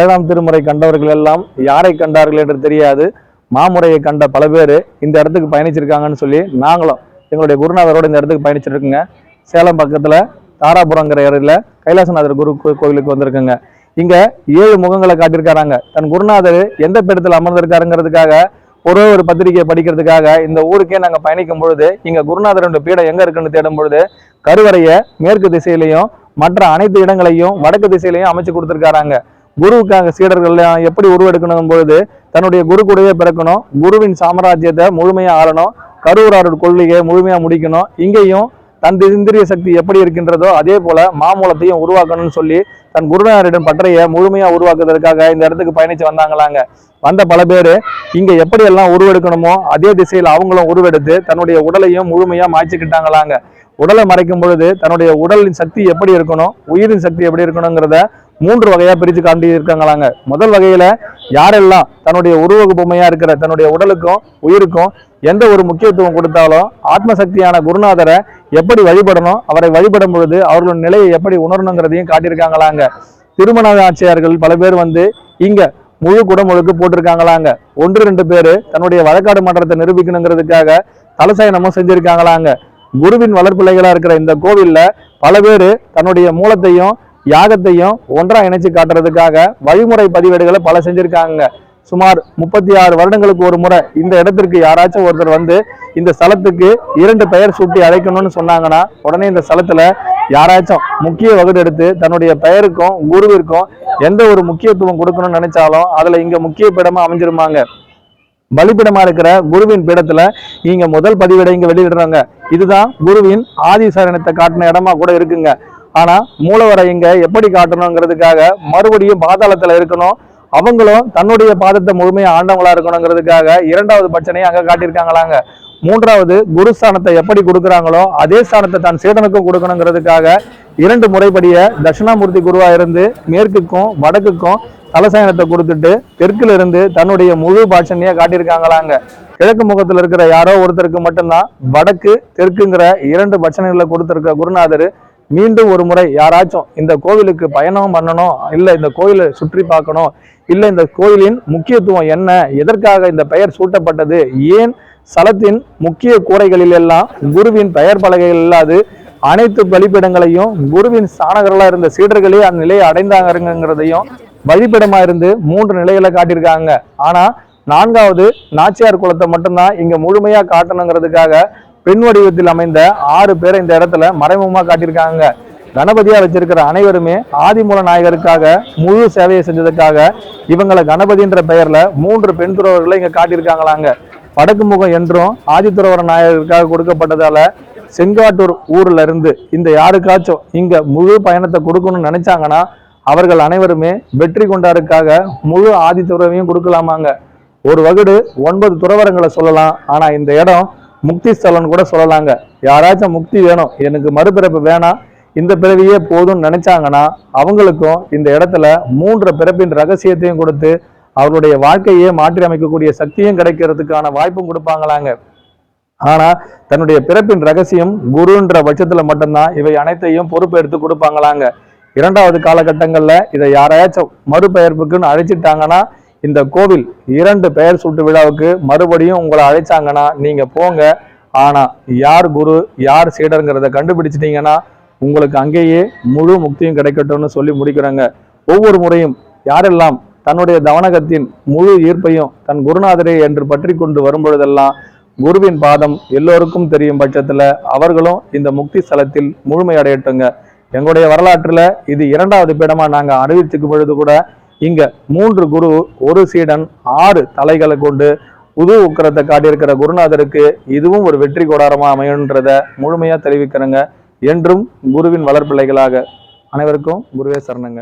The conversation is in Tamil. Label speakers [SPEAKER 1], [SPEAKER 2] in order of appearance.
[SPEAKER 1] ஏழாம் திருமுறை கண்டவர்கள் எல்லாம் யாரை கண்டார்கள் என்று தெரியாது. மாமுறையை கண்ட பல பேர் இந்த இடத்துக்கு பயணிச்சிருக்காங்கன்னு சொல்லி நாங்களும் எங்களுடைய குருநாதரோட இந்த இடத்துக்கு பயணிச்சிருக்குங்க. சேலம் பக்கத்துல தாராபுரங்கிற இடத்துல கைலாசநாதர் குரு கோவிலுக்கு வந்திருக்குங்க. இங்க ஏழு முகங்களை காட்டியிருக்காராங்க. தன் குருநாதர் எந்த பீடத்தில் அமர்ந்திருக்காருங்கிறதுக்காக ஒரே ஒரு பத்திரிகையை படிக்கிறதுக்காக இந்த ஊருக்கே நாங்கள் பயணிக்கும் பொழுது இங்கே குருநாதரோட பீடம் எங்கே இருக்குன்னு தேடும் பொழுது கருவறையை மேற்கு திசையிலையும் மற்ற அனைத்து இடங்களையும் வடக்கு திசையிலையும் அமைச்சு கொடுத்துருக்காராங்க. குருவுக்காக சீடர்கள் எல்லாம் எப்படி உருவெடுக்கணும் பொழுது தன்னுடைய குரு கூடவே பிறக்கணும் குருவின் சாம்ராஜ்யத்தை முழுமையாக ஆளணும் கருவூராரோட கொள்கையை முழுமையாக முடிக்கணும் இங்கேயும் தன் இந்திரிய சக்தி எப்படி இருக்கின்றதோ அதே போல மாமூலத்தையும் உருவாக்கணும்னு சொல்லி தன் குருநாதரிடம் பற்றைய முழுமையா உருவாக்குவதற்காக இந்த இடத்துக்கு பயணிச்சு வந்தாங்களாங்க. வந்த பல பேர் இங்க எப்படியெல்லாம் உருவெடுக்கணுமோ அதே திசையில் அவங்களும் உருவெடுத்து தன்னுடைய உடலையும் முழுமையா மாய்ச்சிக்கிட்டாங்களாங்க. உடலை மறைக்கும் பொழுது தன்னுடைய உடலின் சக்தி எப்படி இருக்கணும் உயிரின் சக்தி எப்படி இருக்கணுங்கிறத மூன்று வகையா பிரித்து காண்டி இருக்காங்களாங்க முதல் வகையில யாரெல்லாம் தன்னுடைய உருவக பொம்மையா இருக்கிற தன்னுடைய உடலுக்கும் உயிருக்கும் எந்த ஒரு முக்கியத்துவம் கொடுத்தாலும் ஆத்மசக்தியான குருநாதரை எப்படி வழிபடணும் அவரை வழிபடும் பொழுது அவர்களோட நிலையை எப்படி உணரணுங்கிறதையும் காட்டியிருக்காங்களாங்க. திருமண ஆட்சியார்கள் பல பேர் வந்து இங்க முழு குடமுழுக்கு போட்டிருக்காங்களாங்க. ஒன்று ரெண்டு பேர் தன்னுடைய வழக்காடு மன்றத்தை நிரூபிக்கணுங்கிறதுக்காக தலசயனமும் செஞ்சிருக்காங்களாங்க. குருவின் வளர்ப்பிள்ளைகளாக இருக்கிற இந்த கோவில்ல பல பேர் தன்னுடைய மூலத்தையும் யாகத்தையும் ஒன்றாக இணைச்சு காட்டுறதுக்காக வழிமுறை பதிவேடுகளை பல செஞ்சுருக்காங்க. சுமார் முப்பத்தி ஆறு வருடங்களுக்கு ஒரு முறை இந்த இடத்திற்கு யாராச்சும் ஒருத்தர் வந்து இந்த ஸ்தலத்துக்கு இரண்டு பெயர் சூட்டி அழைக்கணும்னு சொன்னாங்கன்னா உடனே இந்த ஸ்தலத்துல யாராச்சும் முக்கிய வகுடு எடுத்து தன்னுடைய பெயருக்கும் குருவிற்கும் எந்த ஒரு முக்கியத்துவம் கொடுக்கணும்னு நினைச்சாலும் அதுல இங்க முக்கிய பிடமா அமைஞ்சிருமாங்க. பலிபிடமா இருக்கிற குருவின் பீடத்துல நீங்க முதல் பதிவிட இங்க வெளியிடுறாங்க. இதுதான் குருவின் ஆதிசரணத்தை காட்டின இடமா கூட இருக்குங்க. ஆனா மூலவரை இங்க எப்படி காட்டணுங்கிறதுக்காக மறுபடியும் பாதாளத்துல இருக்கணும். அவங்களும் தன்னுடைய பாதத்தை முழுமையா ஆண்டவங்களா இருக்கணுங்கிறதுக்காக இரண்டாவது பட்சனையும் அங்க காட்டியிருக்காங்களாங்க. மூன்றாவது குரு ஸ்தானத்தை எப்படி கொடுக்குறாங்களோ அதே ஸ்தானத்தை தன் சேதனுக்கும் கொடுக்கணுங்கிறதுக்காக இரண்டு முறைப்படிய தட்சிணாமூர்த்தி குருவா இருந்து மேற்குக்கும் வடக்குக்கும் தலசயனத்தை கொடுத்துட்டு தெற்குல இருந்து தன்னுடைய முழு பாட்சணியா காட்டியிருக்காங்களாங்க. கிழக்கு முகத்துல இருக்கிற யாரோ ஒருத்தருக்கு மட்டும்தான் வடக்கு தெற்குங்கிற இரண்டு பட்சணைகளை கொடுத்திருக்க குருநாதர் மீண்டும் ஒரு முறை யாராச்சும் இந்த கோவிலுக்கு பயணம் பண்ணணும் இல்ல இந்த கோயிலை சுற்றி பார்க்கணும் இல்ல இந்த கோயிலின் முக்கியத்துவம் என்ன எதற்காக இந்த பெயர் சூட்டப்பட்டது ஏன் ஸ்தலத்தின் முக்கிய கூரைகளில் எல்லாம் குருவின் பெயர் பலகைகள் இல்லாது அனைத்து பலிப்பிடங்களையும் குருவின் சாணகர்களாக இருந்த சீடர்களே அந்த நிலையை அடைந்தாங்கிறதையும் வழிபடமா இருந்து மூன்று நிலைகளை காட்டியிருக்காங்க. ஆனா நான்காவது நாச்சியார் குளத்தை மட்டும்தான் இங்க முழுமையா காட்டணுங்கிறதுக்காக பெண் வடிவத்தில் அமைந்த ஆறு பேரை இந்த இடத்துல மறைமுகமா காட்டியிருக்காங்க. கணபதியா வச்சிருக்கிற அனைவருமே ஆதிமூல நாயகருக்காக முழு சேவையை செஞ்சதுக்காக இவங்களை கணபதின்ற பெயர்ல மூன்று பெண் துறவர்களை இங்க காட்டியிருக்காங்களாங்க. வடக்கு முகம் என்றும் ஆதித்துறவர நாயகருக்காக கொடுக்கப்பட்டதால செங்காட்டூர் ஊர்ல இருந்து இந்த யாருக்காச்சும் இங்க முழு பயணத்தை கொடுக்கணும்னு நினைச்சாங்கன்னா அவர்கள் அனைவருமே வெற்றி கொண்டாருக்காக முழு ஆதி துறவையும் கொடுக்கலாமாங்க. ஒரு வகுடு ஒன்பது துறவரங்களை சொல்லலாம். ஆனா இந்த இடம் முக்தி ஸ்தலன் கூட சொல்லலாங்க. யாராச்சும் முக்தி வேணும். எனக்கு மறுபிறப்பு வேணாம் இந்த பிறவியே போதும்னு நினைச்சாங்கன்னா அவங்களுக்கும் இந்த இடத்துல மூன்று பிறப்பின் ரகசியத்தையும் கொடுத்து அவருடைய வாழ்க்கையே மாற்றி அமைக்கக்கூடிய சக்தியும் கிடைக்கிறதுக்கான வாய்ப்பும் கொடுப்பாங்களாங்க. ஆனா தன்னுடைய பிறப்பின் ரகசியம் குருன்ற பட்சத்துல மட்டும்தான். இவை அனைத்தையும் பொறுப்பெடுத்து கொடுப்பாங்களாங்க. இரண்டாவது காலகட்டங்களில் இதை யாரையாச்சும் மறுபெயர்ப்புக்குன்னு அழைச்சிட்டாங்கன்னா இந்த கோவில் இரண்டு பெயர் சூட்டு விழாவுக்கு மறுபடியும் உங்களை அழைச்சாங்கன்னா நீங்கள் போங்க. ஆனால் யார் குரு யார் சீடருங்கிறத கண்டுபிடிச்சிட்டிங்கன்னா உங்களுக்கு அங்கேயே முழு முக்தியும் கிடைக்கட்டும்னு சொல்லி முடிக்கிறாங்க. ஒவ்வொரு முறையும் யாரெல்லாம் தன்னுடைய தவனகத்தின் முழு ஈர்ப்பையும் தன் குருநாதரே என்று பற்றி கொண்டு வரும்பொழுதெல்லாம் குருவின் பாதம் எல்லோருக்கும் தெரியும் பட்சத்தில் அவர்களும் இந்த முக்தி ஸ்தலத்தில் முழுமையடையட்டுங்க எங்களுடைய வரலாற்றில் இது இரண்டாவது பீடமாக நாங்கள் அறிவித்துக்கும் பொழுது கூட இங்கே மூன்று குரு ஒரு சீடன் ஆறு தலைகளை கொண்டு புது உக்கரத்தை காட்டியிருக்கிற குருநாதருக்கு இதுவும் ஒரு வெற்றி கோடாரமாக அமையன்றத முழுமையாக தெரிவிக்கிறேங்க என்றும் குருவின் வளர்ப்பிள்ளைகளாக அனைவருக்கும் குருவே சரணங்க.